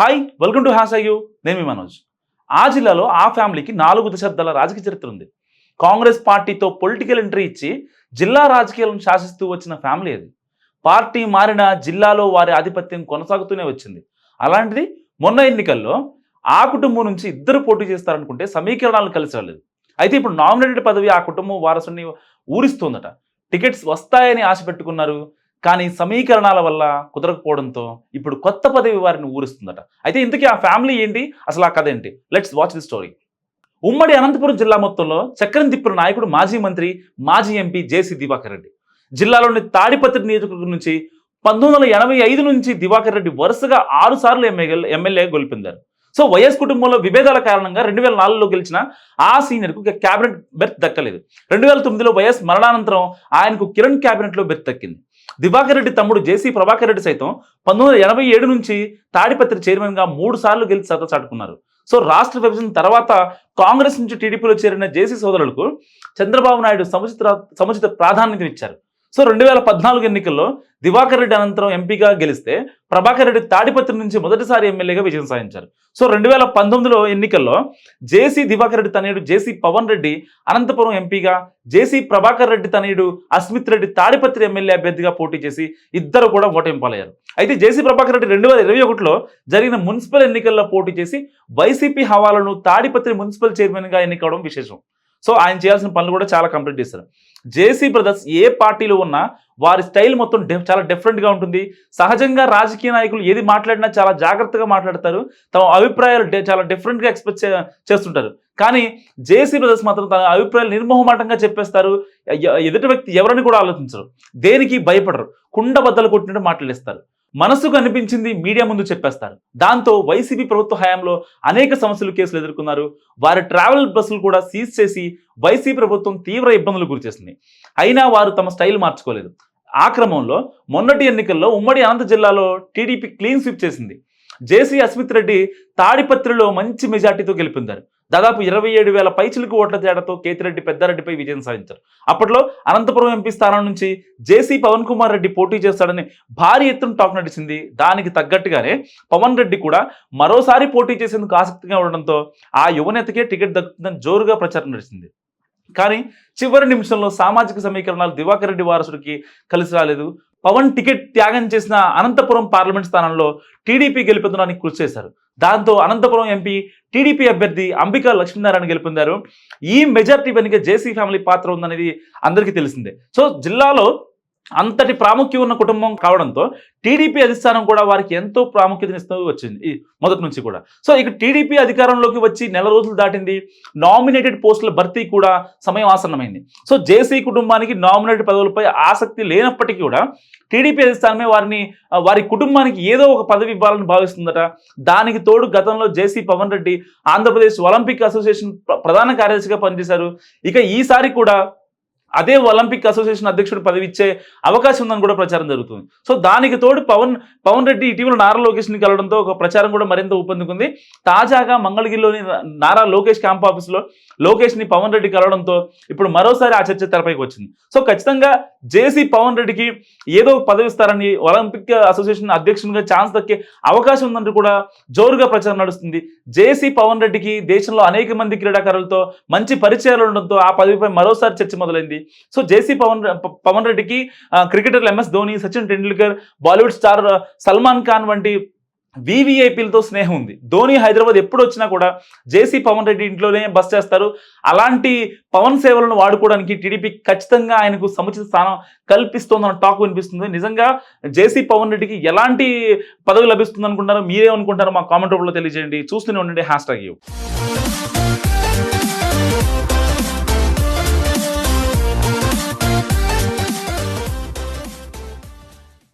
Hi welcome to హ్యాస్ యూ నేను మీ మనోజ్. ఆ జిల్లాలో ఆ ఫ్యామిలీకి నాలుగు దశాబ్దాల రాజకీయ చరిత్ర ఉంది. కాంగ్రెస్ పార్టీతో పొలిటికల్ ఎంట్రీ ఇచ్చి జిల్లా రాజకీయాలను శాసిస్తూ వచ్చిన ఫ్యామిలీ అది. పార్టీ మారిన జిల్లాలో వారి ఆధిపత్యం కొనసాగుతూనే వచ్చింది. అలాంటిది మొన్న ఎన్నికల్లో ఆ కుటుంబం నుంచి ఇద్దరు పోటీ చేస్తారనుకుంటే సమీకరణాలు కలిసి రాలేదు అయితే ఇప్పుడు నామినేటెడ్ పదవి ఆ కుటుంబం వారసుని ఊరిస్తుందట. టికెట్స్ వస్తాయని ఆశ పెట్టుకున్నారు. కానీ సమీకరణాల వల్ల కుదరకపోవడంతో ఇప్పుడు కొత్త పదవి వారిని ఊరిస్తుందట. అయితే ఇంతకీ ఆ ఫ్యామిలీ ఏంటి? అసలు ఆ కథ ఏంటి? లెట్స్ వాచ్ ది స్టోరీ ఉమ్మడి అనంతపురం జిల్లా మొత్తంలో చక్రం తిప్పిన నాయకుడు మాజీ మంత్రి మాజీ ఎంపీ జేసీ దివాకర్ రెడ్డి. జిల్లాలోని తాడిపత్రి నియోజకవర్గం నుంచి పంతొమ్మిది వందల ఎనభై ఐదు నుంచి దివాకర్ రెడ్డి వరుసగా ఆరు సార్లు ఎమ్మెల్యే ఎమ్మెల్యే గొలిపిందారు. సో వైఎస్ కుటుంబంలో విభేదాల కారణంగా రెండు వేల నాలుగులో గెలిచిన ఆ సీనియర్కు క్యాబినెట్ బెర్త్ దక్కలేదు. రెండు వేల తొమ్మిదిలో వైఎస్ మరణానంతరం ఆయనకు కిరణ్ క్యాబినెట్లో బెర్త్ దక్కింది. దివాకర్ రెడ్డి తమ్ముడు జేసీ ప్రభాకర్ రెడ్డి సైతం పంతొమ్మిది ఎనభై ఏడు నుంచి తాడిపత్రి చైర్మన్గా మూడు సార్లు గెలిచి సత్తా చాటుకున్నారు. సో రాష్ట్ర విభజన తర్వాత కాంగ్రెస్ నుంచి టీడీపీలో చేరిన జేసీ సోదరులకు చంద్రబాబు నాయుడు సముచిత సముచిత ప్రాధాన్యతనిచ్చారు. సో రెండు వేల పద్నాలుగు ఎన్నికల్లో దివాకర్ రెడ్డి అనంతరం ఎంపీగా గెలిస్తే ప్రభాకర్ రెడ్డి తాడిపత్రి నుంచి మొదటిసారి ఎమ్మెల్యేగా విజయం సాధించారు. సో రెండు వేల పంతొమ్మిదిలో ఎన్నికల్లో జేసీ దివాకర్ రెడ్డి తనయుడు జేసీ పవన్ రెడ్డి అనంతపురం ఎంపీగా జేసీ ప్రభాకర్ రెడ్డి తనయుడు అస్మిత్ రెడ్డి తాడిపత్రి ఎమ్మెల్యే అభ్యర్థిగా పోటీ చేసి ఇద్దరు కూడా ఓటమిపాలయ్యారు. అయితే జేసీ ప్రభాకర్ రెడ్డి రెండు వేల ఇరవై ఒకటిలో జరిగిన మున్సిపల్ ఎన్నికల్లో పోటీ చేసి వైసీపీ హవాలను తాడిపత్రి మున్సిపల్ చైర్మన్గా ఎన్నికవడం విశేషం. సో ఆయన చేయాల్సిన పనులు కూడా చాలా కంప్లీట్ చేస్తారు జేసీ బ్రదర్స్ ఏ పార్టీలో ఉన్నా వారి స్టైల్ మొత్తం డెఫ్ చాలా డిఫరెంట్గా ఉంటుంది. సహజంగా రాజకీయ నాయకులు ఏది మాట్లాడినా చాలా జాగ్రత్తగా మాట్లాడతారు. తమ అభిప్రాయాలు చాలా డిఫరెంట్గా ఎక్స్ప్రెస్ చేస్తుంటారు. కానీ జేసీ బ్రదర్స్ మాత్రం తన అభిప్రాయాలు నిర్మోహమాటంగా చెప్పేస్తారు. ఎదుటి వ్యక్తి ఎవరిని కూడా ఆలోచించరు. దేనికి భయపడరు. కుండ బద్దలు కొట్టినట్టు మాట్లాడేస్తారు. మనసుకు అనిపించింది మీడియా ముందు చెప్పేస్తారు. దాంతో వైసీపీ ప్రభుత్వ హయాంలో అనేక సమస్యలు కేసులు ఎదుర్కొన్నారు. వారి ట్రావెల్ బస్సులు కూడా సీజ్ చేసి వైసీపీ ప్రభుత్వం తీవ్ర ఇబ్బందులు గురిచేసింది అయినా వారు తమ స్టైల్ మార్చుకోలేదు. ఆ క్రమంలో మొన్నటి ఎన్నికల్లో ఉమ్మడి అనంత జిల్లాలో టీడీపీ క్లీన్ స్వీప్ చేసింది. జేసీ అస్మిత్ రెడ్డి తాడిపత్రిలో మంచి మెజార్టీతో గెలిపిందారు. దాదాపు ఇరవై ఏడు వేల పైచిలకు ఓట్ల తేడాతో కేతిరెడ్డి పెద్దారెడ్డిపై విజయం సాధించారు. అప్పట్లో అనంతపురం ఎంపీ స్థానం నుంచి జేసీ పవన్ కుమార్ రెడ్డి పోటీ చేస్తాడని భారీ ఎత్తున టాక్ నడిచింది. దానికి తగ్గట్టుగానే పవన్ రెడ్డి కూడా మరోసారి పోటీ చేసేందుకు ఆసక్తిగా ఉండడంతో ఆ యువనేతకే టికెట్ దక్కుతుందని జోరుగా ప్రచారం నడిచింది. కానీ చివరి నిమిషంలో సామాజిక సమీకరణాలు దివాకర్ రెడ్డి వారసుడికి కలిసి రాలేదు. పవన్ టికెట్ త్యాగం చేసిన అనంతపురం పార్లమెంట్ స్థానంలో టీడీపీ గెలుపొందడానికి కృషి చేశారు. దాంతో అనంతపురం ఎంపీ టీడీపీ అభ్యర్థి అంబికా లక్ష్మీనారాయణ గెలుపొందారు. ఈ మెజార్టీ వెనుక జేసీ ఫ్యామిలీ పాత్ర ఉందనేది అందరికీ తెలిసిందే. సో జిల్లాలో అంతటి ప్రాముఖ్యం ఉన్న కుటుంబం కావడంతో టీడీపీ అధిష్టానం కూడా వారికి ఎంతో ప్రాముఖ్యతనిస్తూ వచ్చింది ఈ మొదటి నుంచి కూడా. సో ఇక టీడీపీ అధికారంలోకి వచ్చి నెల రోజులు దాటింది నామినేటెడ్ పోస్టుల భర్తీ కూడా సమయం ఆసన్నమైంది. సో జేసీ కుటుంబానికి నామినేటెడ్ పదవులపై ఆసక్తి లేనప్పటికీ కూడా టీడీపీ అధిష్టానమే వారిని వారి కుటుంబానికి ఏదో ఒక పదవి ఇవ్వాలని భావిస్తుందట. దానికి తోడు గతంలో JC Pawan Reddy Andhra Pradesh Olympic association ప్రధాన కార్యదర్శిగా పనిచేశారు. ఇక ఈసారి కూడా అదే ఒలింపిక్ అసోసియేషన్ అధ్యక్షుడు పదవి ఇచ్చే అవకాశం ఉందని కూడా ప్రచారం జరుగుతుంది. సో దానికి తోడు పవన్ పవన్ రెడ్డి ఇటీవల నారా లోకేష్ని కలవడంతో ఒక ప్రచారం కూడా మరింత ఊపందుకుంది. తాజాగా మంగళగిరిలోని నారా లోకేష్ క్యాంప్ ఆఫీస్లో లోకేష్ని పవన్ రెడ్డి కలవడంతో ఇప్పుడు మరోసారి ఆ చర్చ తెరపైకి వచ్చింది. సో ఖచ్చితంగా జేసీ పవన్ రెడ్డికి ఏదో పదవిస్తారని పదవి ఇస్తారని ఒలింపిక్ అసోసియేషన్ అధ్యక్షునిగా ఛాన్స్ దక్కే అవకాశం ఉందంటూ కూడా జోరుగా ప్రచారం నడుస్తుంది. జేసీ పవన్ రెడ్డికి దేశంలో అనేక మంది క్రీడాకారులతో మంచి పరిచయాలు ఉండడంతో ఆ పదవిపై మరోసారి చర్చ మొదలైంది. సో జేసీ పవన్ పవన్ రెడ్డికి క్రికెటర్లు ఎంఎస్ ధోని సచిన్ టెండూల్కర్ బాలీవుడ్ స్టార్ సల్మాన్ ఖాన్ వంటి వివిఐపీలతో స్నేహం ఉంది ధోని హైదరాబాద్ ఎప్పుడు వచ్చినా కూడా జేసీ పవన్ రెడ్డి ఇంట్లోనే బస్ చేస్తారు. అలాంటి పవన్ సేవలను వాడుకోవడానికి టీడీపీ ఖచ్చితంగా ఆయనకు సముచిత స్థానం కల్పిస్తోందన్న టాక్ వినిపిస్తుంది. నిజంగా జేసీ పవన్ రెడ్డికి ఎలాంటి పదవి లభిస్తుంది అనుకుంటారో మీరేమనుకుంటారో మా కామెంట్ రూపంలో తెలియజేయండి. చూస్తూనే ఉండండి హ్యాష్ ట్యాగ్ యూ.